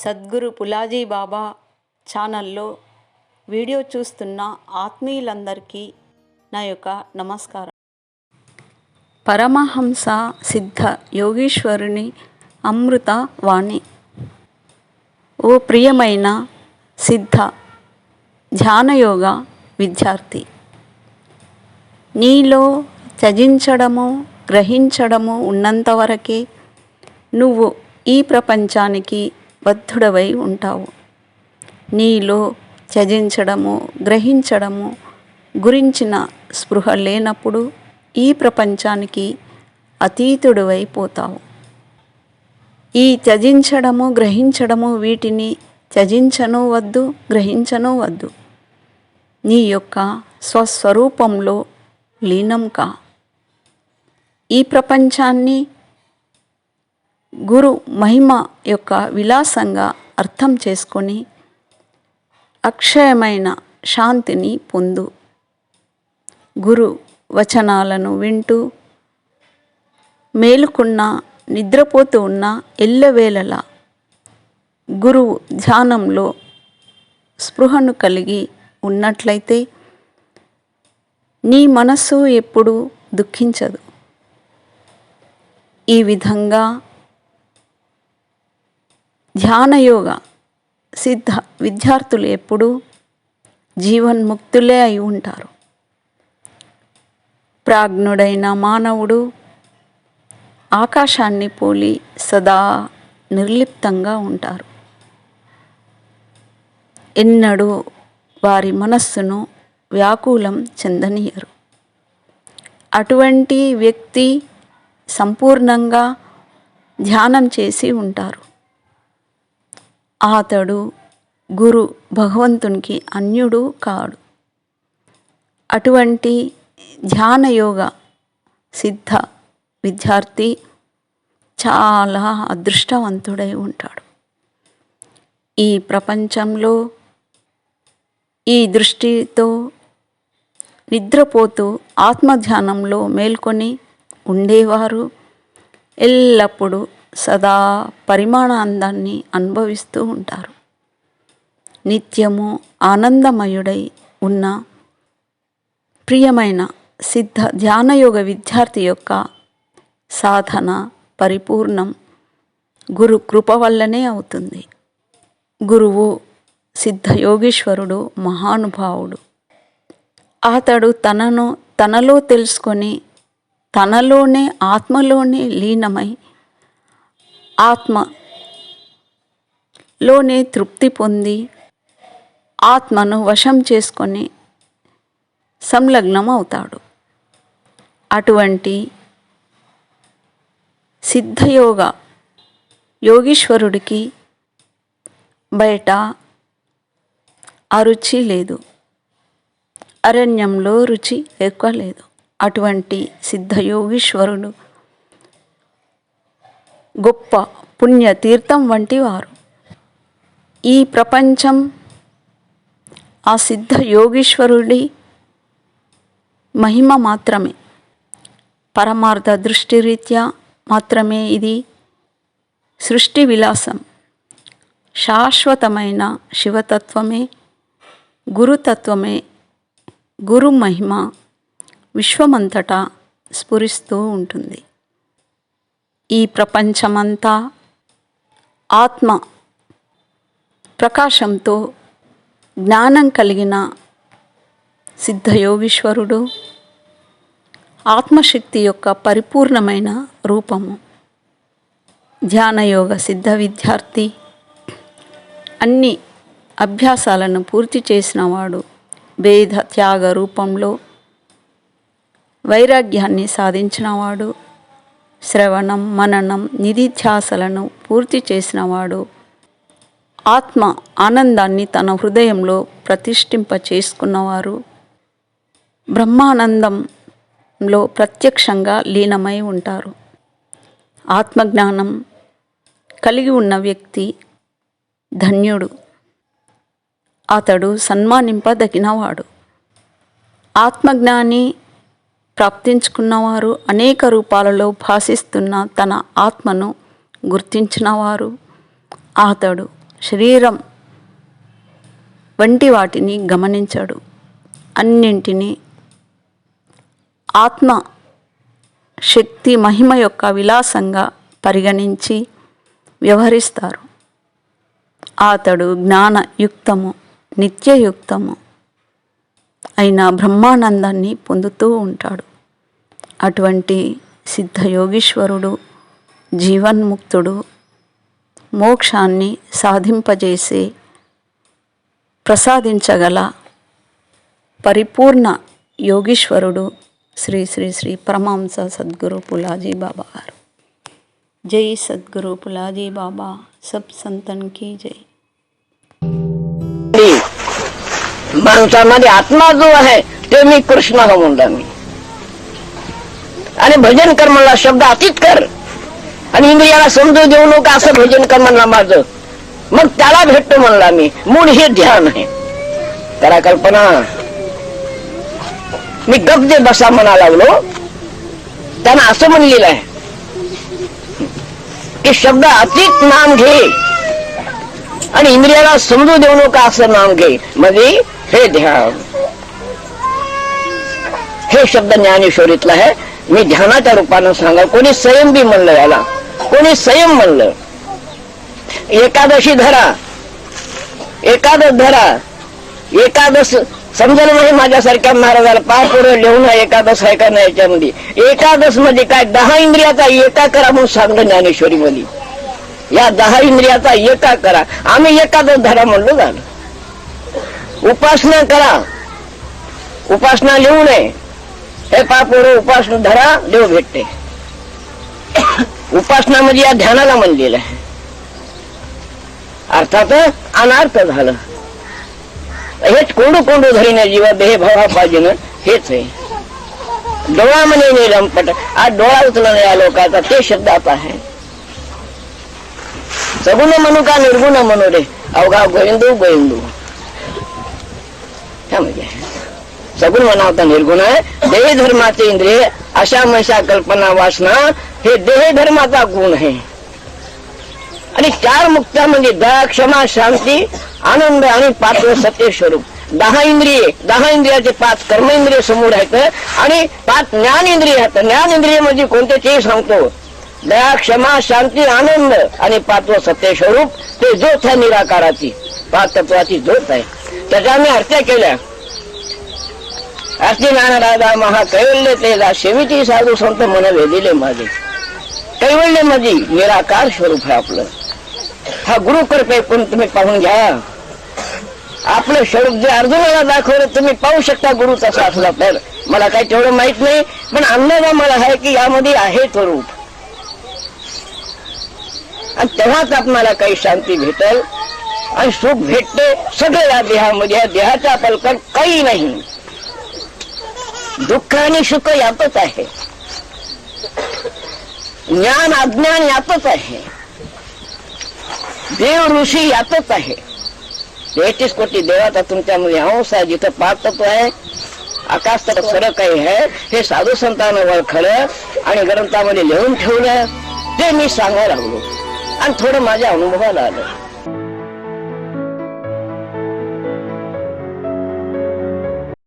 సద్గురు పులాజీ బాబా ఛానల్లో వీడియో చూస్తున్న ఆత్మీయులందరికీ నా యొక్క నమస్కారం. పరమహంస సిద్ధ యోగీశ్వరుని అమృత వాణి. ఓ ప్రియమైన సిద్ధ ధ్యానయోగ విద్యార్థి నీలో త్యజించడము గ్రహించడము ఉన్నంతవరకే నువ్వు ఈ ప్రపంచానికి బద్ధుడవై ఉంటావు. నీలో త్యజించడము గ్రహించడము గురించిన స్పృహ లేనప్పుడు ఈ ప్రపంచానికి అతీతుడివై పోతావు. ఈ త్యజించడము గ్రహించడము వీటిని త్యజించను వద్దు గ్రహించను వద్దు. నీ యొక్క స్వస్వరూపంలో లీనం కా ఈ ప్రపంచాన్ని గురు మహిమ యొక్క విలాసంగా అర్థం చేసుకొని అక్షయమైన శాంతిని పొందు. గురు వచనాలను వింటూ మేలుకున్న నిద్రపోతూ ఉన్న ఎల్లవేళలా గురువు ధ్యానంలో స్పృహను కలిగి ఉన్నట్లయితే నీ మనస్సు ఎప్పుడూ దుఃఖించదు. ఈ విధంగా ధ్యానయోగ సిద్ధ విద్యార్థులు ఎప్పుడూ జీవన్ముక్తులే అయి ఉంటారు. ప్రాజ్ఞుడైన మానవుడు ఆకాశాన్ని పోలి సదా నిర్లిప్తంగా ఉంటారు. ఎన్నడూ వారి మనస్సును వ్యాకులం చెందనీయరు. అటువంటి వ్యక్తి సంపూర్ణంగా ధ్యానం చేసి ఉంటారు. అతడు గురు భగవంతునికి అన్యుడు కాడు. అటువంటి ధ్యానయోగ సిద్ధ విద్యార్థి చాలా అదృష్టవంతుడై ఉంటాడు. ఈ ప్రపంచంలో ఈ దృష్టితో నిద్రపోతూ ఆత్మధ్యానంలో మేల్కొని ఉండేవారు ఎల్లప్పుడూ సదా పరిమాణాందాన్ని అనుభవిస్తూ ఉంటారు. నిత్యము ఆనందమయుడై ఉన్న ప్రియమైన సిద్ధ ధ్యానయోగ విద్యార్థి యొక్క సాధన పరిపూర్ణం గురు కృప వల్లనే అవుతుంది. గురువు సిద్ధయోగీశ్వరుడు మహానుభావుడు. అతడు తనను తనలో తెలుసుకొని తనలోనే ఆత్మలోనే లీనమై ఆత్మలోనే తృప్తి పొంది ఆత్మను వశం చేసుకొని సంలగ్నం అవుతాడు అటువంటి సిద్ధయోగ యోగీశ్వరుడికి బయట అరుచి లేదు. అరణ్యంలో రుచి ఎక్కువ లేదు. అటువంటి సిద్ధయోగీశ్వరుడు గొప్ప పుణ్యతీర్థం వంటి వారు ఈ ప్రపంచం ఆ సిద్ధ యోగీశ్వరుడి మహిమ మాత్రమే. పరమార్థ దృష్టిరీత్యా మాత్రమే ఇది సృష్టి విలాసం. శాశ్వతమైన శివతత్వమే గురుతత్వమే గురు మహిమ విశ్వమంతటా స్ఫురిస్తూ ఉంటుంది. ఈ ప్రపంచమంతా ఆత్మ ప్రకాశంతో జ్ఞానం కలిగిన సిద్ధయోగీశ్వరుడు ఆత్మశక్తి యొక్క పరిపూర్ణమైన రూపము. ధ్యానయోగ సిద్ధ విద్యార్థి. అన్ని అభ్యాసాలను పూర్తి చేసినవాడు వేద త్యాగ రూపంలో వైరాగ్యాన్ని సాధించినవాడు శ్రవణం మననం నిధిధ్యాసలను పూర్తి చేసినవాడు. ఆత్మ ఆనందాన్ని తన హృదయంలో ప్రతిష్ఠింప చేసుకున్నవారు బ్రహ్మానందంలో ప్రత్యక్షంగా లీనమై ఉంటారు. ఆత్మజ్ఞానం కలిగి ఉన్న వ్యక్తి ధన్యుడు. అతడు సన్మానింపదగినవాడు. ఆత్మజ్ఞాని ప్రాప్తించుకున్నవారు అనేక రూపాలలో భాషిస్తున్న తన ఆత్మను గుర్తించినవారు అతడు శరీరం వంటి వాటిని గమనించడు. అన్నింటినీ ఆత్మ శక్తి మహిమ యొక్క విలాసంగా పరిగణించి వ్యవహరిస్తారు. అతడు జ్ఞానయుక్తము నిత్యయుక్తము అయిన బ్రహ్మానందాన్ని పొందుతూ ఉంటాడు. అటువంటి సిద్ధయోగీశ్వరుడు జీవన్ముక్తుడు మోక్షాన్ని సాధింపజేసే ప్రసాదించగల పరిపూర్ణ యోగీశ్వరుడు శ్రీ శ్రీ శ్రీ పరమాంస సద్గురు పులాజీ బాబా గారు జై సద్గురు పులాజీ బాబా సబ్ సంతన్ की जय माणसामध्ये आत्मा जो आहे ते मी कृष्णाला म्हणला मी आणि भजन कर म्हणला शब्द अतीत कर. आणि इंद्रियाला समजू देऊ नका असं भजन कर म्हणला माझं. मग त्याला भेटतो म्हणला मी. मूळ हे ध्यान आहे. करा कल्पना. मी गप दे बसा म्हणा लागलो. त्यानं असं म्हणलेलं आहे. की शब्द अतीत नाम घे. आणि इंद्रियाला समजू देऊ नका असं नाम घे. म्हणजे हे ध्यान. हे शब्द ज्ञानेश्वरीतला आहे. मी ध्यानाच्या रूपानं सांगा कोणी संयम बी म्हणलं याला. कोणी संयम म्हणलं. एकादशी धरा. एकादश धरा. एकादश समजलं नाही माझ्यासारख्या महाराजाला पाय पुढे लिहून एकादश आहे का नाही याच्यामध्ये. एकादश म्हणजे काय? दहा इंद्रियाचा एका करा म्हणून सांगलं ज्ञानेश्वरी मध्ये या दहा इंद्रियाचा एका करा. आम्ही एकादश धरा म्हणलो झालं उपासना करा. उपासना लिहू नये. हे पापोर उपासना धरा देव भेटते। उपासना म्हणजे या ध्यानाला म्हणलेलं आहे. अर्थात अनार्थ झालं. हेच कोंडू कोंडू धरीने जीवा देह भावा पाहिजे हेच आहे. डोळा म्हणे निलंपट आज डोळा उचलला या लोकांचा ते शब्द आता आहे. सगुण म्हणू का निर्गुण म्हणू रे? अवघा गोविंदू गोविंदू. त्यामध्ये सगुण म्हणावता निर्गुण आहे. देह धर्माचे इंद्रिय अशा मशा कल्पना वासना हे देह धर्माचा गुण आहे. आणि चार मुक्त्या म्हणजे दया क्षमा शांती आनंद आणि पाचवं सत्य स्वरूप. दहा इंद्रिये दहा इंद्रियाचे पाच कर्म इंद्रिय समोर आहेत आणि पाच ज्ञान इंद्रिय आहेत. ज्ञान इंद्रिय म्हणजे कोणते ते सांगतो. दया क्षमा शांती आनंद आणि पाचवं सत्य स्वरूप ते ज्योत आहे निराकाराची पाच तत्वाची ज्योत आहे. त्याच्या आम्ही हत्या केल्या आरती राधा महा कैवल्य तेजा शेवीची साधू संत मन वेदिले माझे कैवल्य माझी निराकार स्वरूप आहे आपलं हा गुरु कृपे पण तुम्ही पाहून घ्या आपलं स्वरूप जे अर्जुनाला दाखवलं तुम्ही पाहू शकता गुरु साधला तर मला काही तेवढं माहीत नाही पण अंदाज मला आहे की यामध्ये आहे स्वरूप आणि तेव्हाच आपणाला काही शांती भेटेल आणि सुख भेटते सगळं या देहामध्ये या देहाच्या पलकट काही नाही दुःख आणि सुख यातच आहे. ज्ञान अज्ञान यातच आहे. देव ऋषी यातच आहे. तेहतीस कोटी देवाचा तुमच्यामध्ये हंस आहे जिथं पाच तत्व आहे. आकाश तर खरं काही आहे. हे साधू संतांना ओळखलं आणि ग्रंथामध्ये लिहून ठेवलं. ते मी सांगायला लागलो. आणि थोडं माझ्या अनुभवाला आलं.